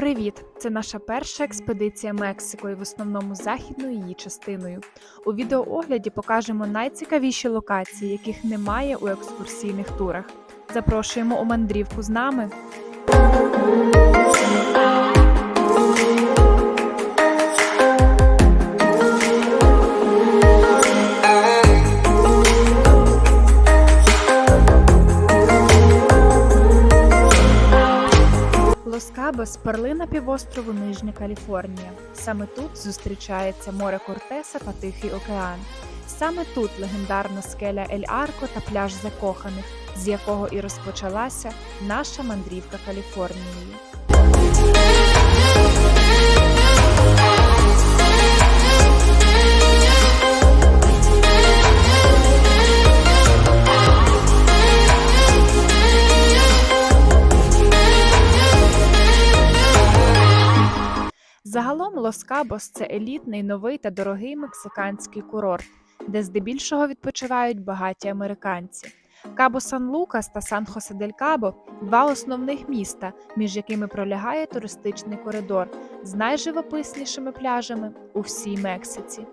Привіт! Це наша перша експедиція Мексикою, в основному західною її частиною. У відеоогляді покажемо найцікавіші локації, яких немає у екскурсійних турах. Запрошуємо у мандрівку з нами. Лос-Кабос – перлина півострову Нижня Каліфорнія. Саме тут зустрічається море Кортеса та Тихий океан. Саме тут легендарна скеля Ель Арко та пляж закоханих, з якого і розпочалася наша мандрівка Каліфорнією. Загалом Лос-Кабос – це елітний, новий та дорогий мексиканський курорт, де здебільшого відпочивають багаті американці. Кабо Сан Лукас та Сан Хосе дель Кабо два основних міста, між якими пролягає туристичний коридор з найживописнішими пляжами у всій Мексиці.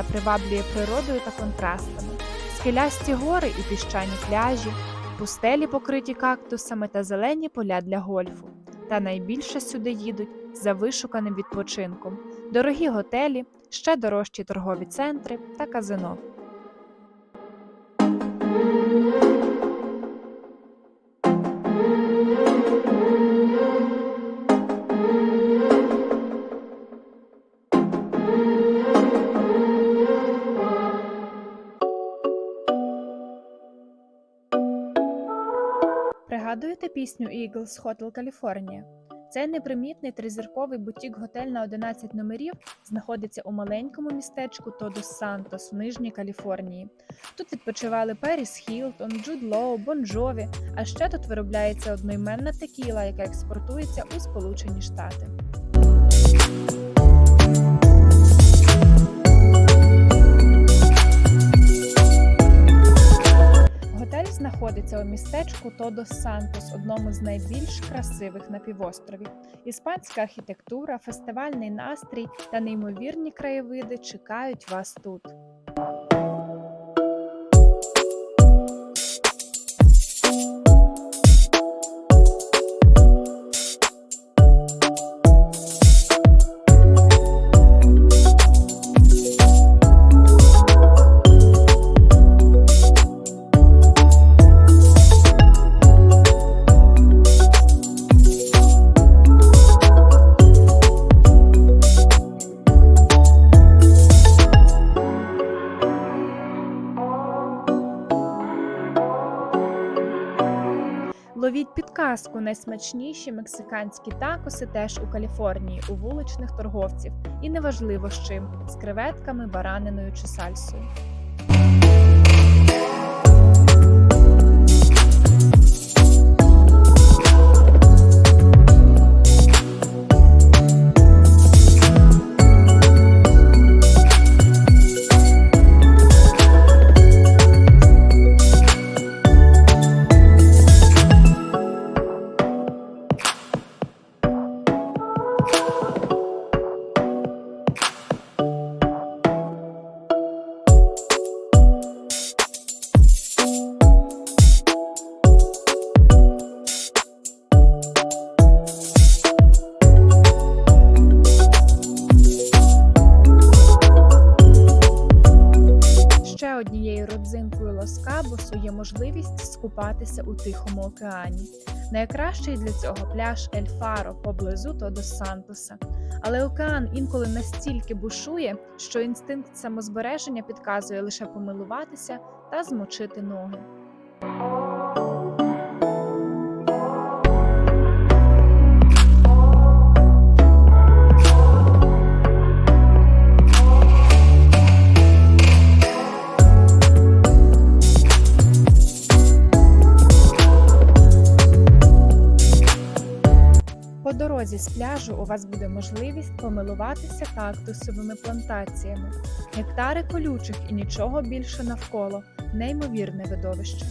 Каліфорнія приваблює природою та контрастами, скелясті гори і піщані пляжі, пустелі покриті кактусами та зелені поля для гольфу. Та найбільше сюди їдуть за вишуканим відпочинком, дорогі готелі, ще дорожчі торгові центри та казино. Пісню Eagles Hotel California? Цей непримітний тризірковий бутік-готель на 11 номерів знаходиться у маленькому містечку Тодос Сантос в Нижній Каліфорнії. Тут відпочивали Періс Хілтон, Джуд Лоу, Бон а ще тут виробляється одноіменна текіла, яка експортується у Сполучені Штати. Знаходиться у містечку Тодос Сантос, одному з найбільш красивих на півострові. Іспанська архітектура, фестивальний настрій та неймовірні краєвиди чекають вас тут. Ловіть найсмачніші мексиканські такоси теж у Каліфорнії у вуличних торговців. І неважливо з чим з креветками, бараниною чи сальсою. Можливість у Тихому океані. Найкращий для цього пляж Ель Фаро поблизу Тодос Сантоса. Але океан інколи настільки бушує, що інстинкт самозбереження підказує лише помилуватися та змочити ноги. Дорозі з пляжу у вас буде можливість помилуватися кактусовими плантаціями, гектари колючих і нічого більше навколо неймовірне видовище.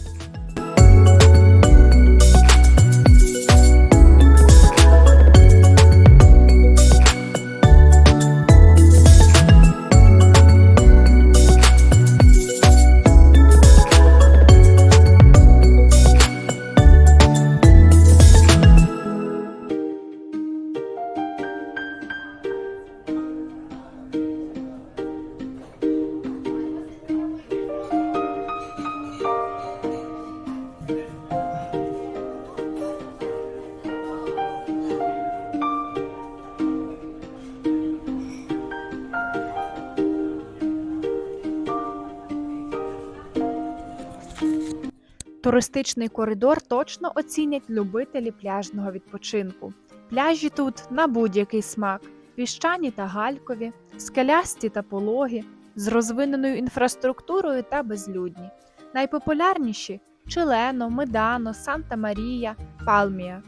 Туристичний коридор точно оцінять любителі пляжного відпочинку. Пляжі тут на будь-який смак: піщані та галькові, скелясті та пологі, з розвиненою інфраструктурою та безлюдні. Найпопулярніші Челено, Медано, Санта Марія, Палмія.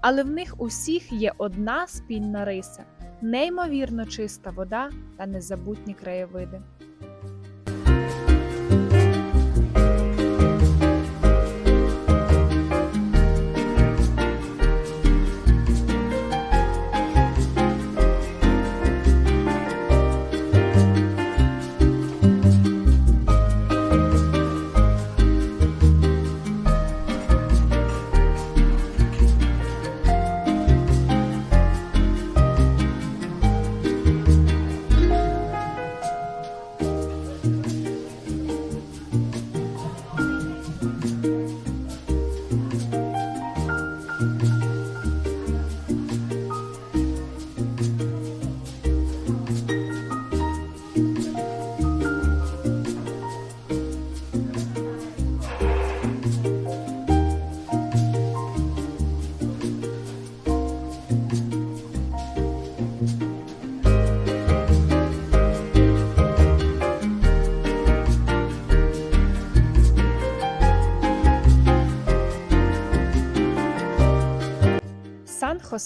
Але в них усіх є одна спільна риса неймовірно чиста вода та незабутні краєвиди.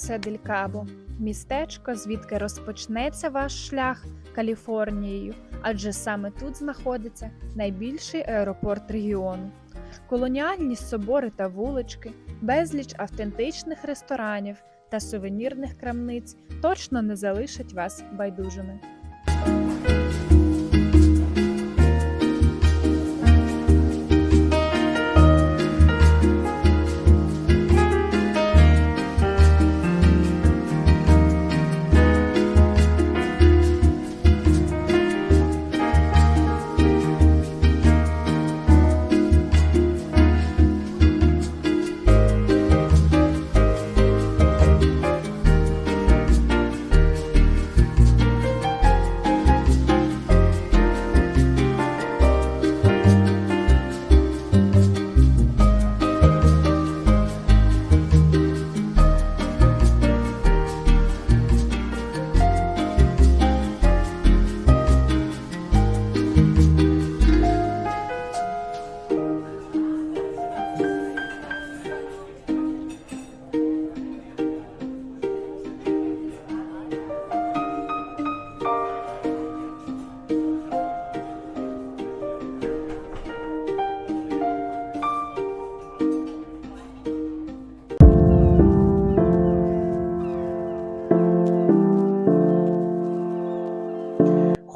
Хосе дель Кабо містечко, звідки розпочнеться ваш шлях Каліфорнією, адже саме тут знаходиться найбільший аеропорт регіону. Колоніальні собори та вулички, безліч автентичних ресторанів та сувенірних крамниць точно не залишать вас байдужими.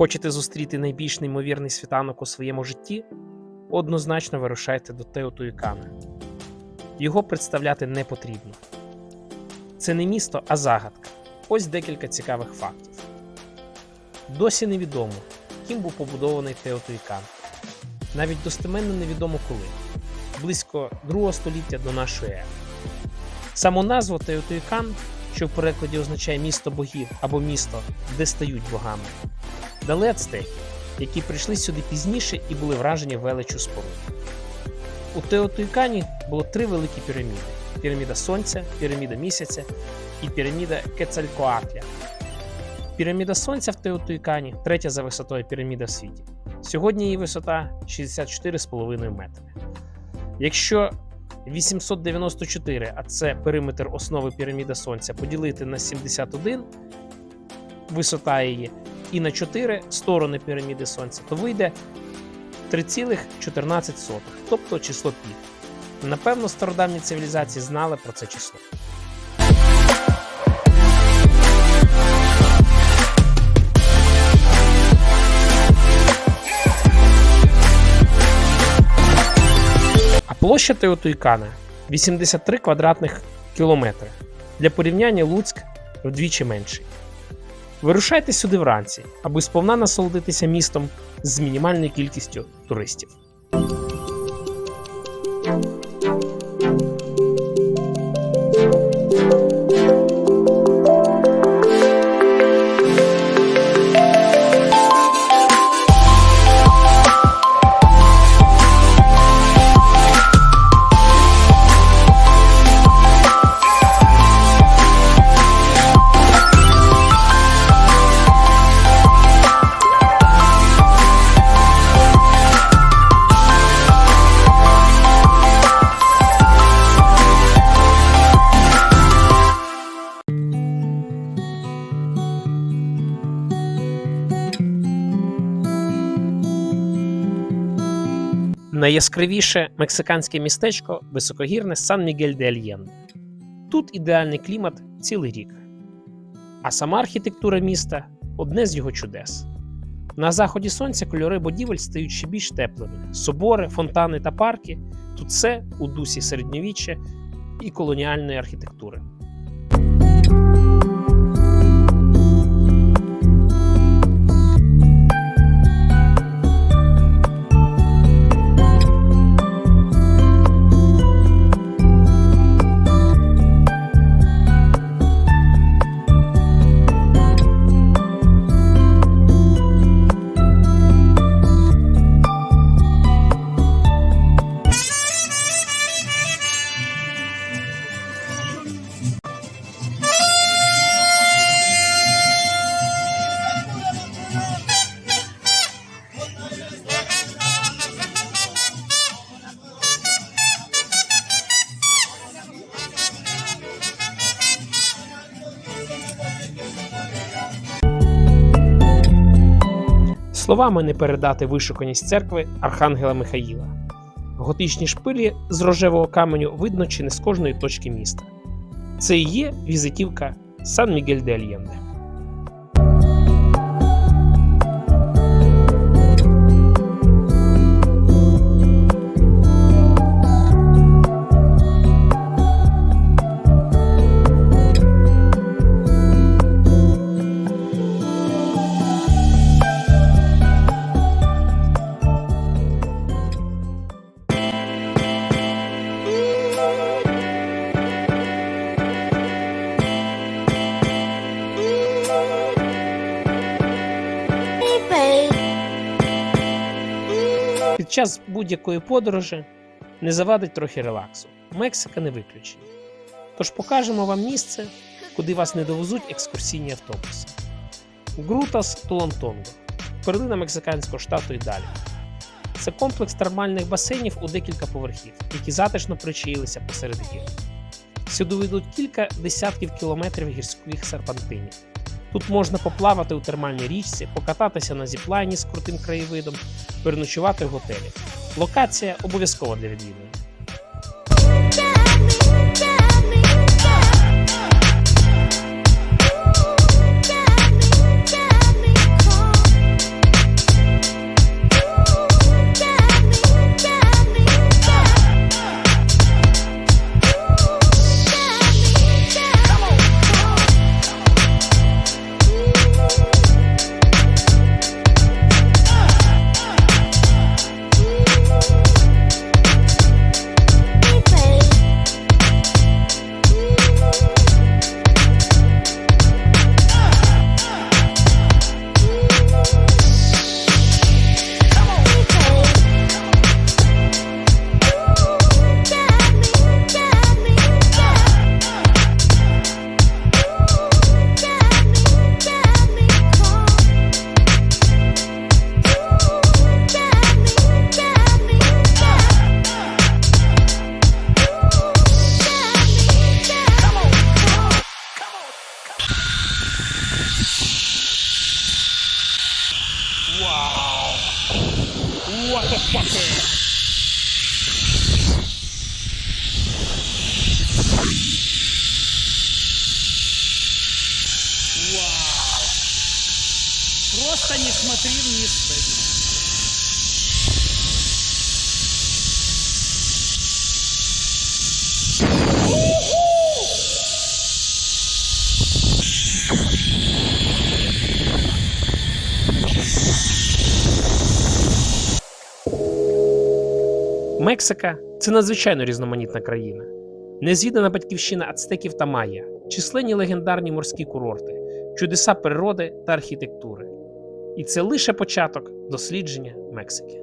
Хочете зустріти найбільш неймовірний світанок у своєму житті? Однозначно вирушайте до Теотуїкана. Його представляти не потрібно. Це не місто, а загадка. Ось декілька цікавих фактів. Досі невідомо, ким був побудований Теотуїкан. Навіть достеменно невідомо коли. близько 2 століття до нашої ери. Саму назву Теотуїкан, що в перекладі означає місто богів або місто, де стають богами, дали ацтеки, які прийшли сюди пізніше і були вражені величу споруд. У Теотуїкані було три великі піраміди: піраміда Сонця, піраміда місяця і піраміда Кецалькоатля. Піраміда Сонця в Теотуїкані третя за висотою піраміда в світі. Сьогодні її висота 64,5 метри. Якщо 894, а це периметр основи піраміди Сонця, поділити на 71, висота її, і на 4 сторони піраміди Сонця, то вийде 3,14, тобто число пі. Напевно, стародавні цивілізації знали про це число. А площа Теотуйкана 83 квадратних кілометри. Для порівняння Луцьк вдвічі менший. Вирушайте сюди вранці, аби сповна насолодитися містом з мінімальною кількістю туристів. Найяскравіше мексиканське містечко високогірне Сан Мігель де Альєнде. Тут ідеальний клімат цілий рік. А сама архітектура міста одне з його чудес. На заході сонця кольори будівель стають ще більш теплими. Собори, фонтани та парки тут все у дусі середньовіччя і колоніальної архітектури. Словами не передати вишуканість церкви Архангела Михаїла. Готичні шпилі з рожевого каменю видно чи не з кожної точки міста. Це і є візитівка Сан Мігель де Альєнде. Під час будь-якої подорожі не завадить трохи релаксу. Мексика не виключення. Тож покажемо вам місце, куди вас не довезуть екскурсійні автобуси. Грутас Толонтонго, перлина мексиканського штату і далі. Це комплекс термальних басейнів у декілька поверхів, які затишно причаїлися посеред гір. Сюди йдуть кілька десятків кілометрів гірських серпантинів. Тут можна поплавати у термальній річці, покататися на зіплайні з крутим краєвидом, переночувати в готелі. Локація обов'язкова для відвідування. Мексика це надзвичайно різноманітна країна. Незвідана батьківщина ацтеків та майя, численні легендарні морські курорти, чудеса природи та архітектури. І це лише початок дослідження Мексики.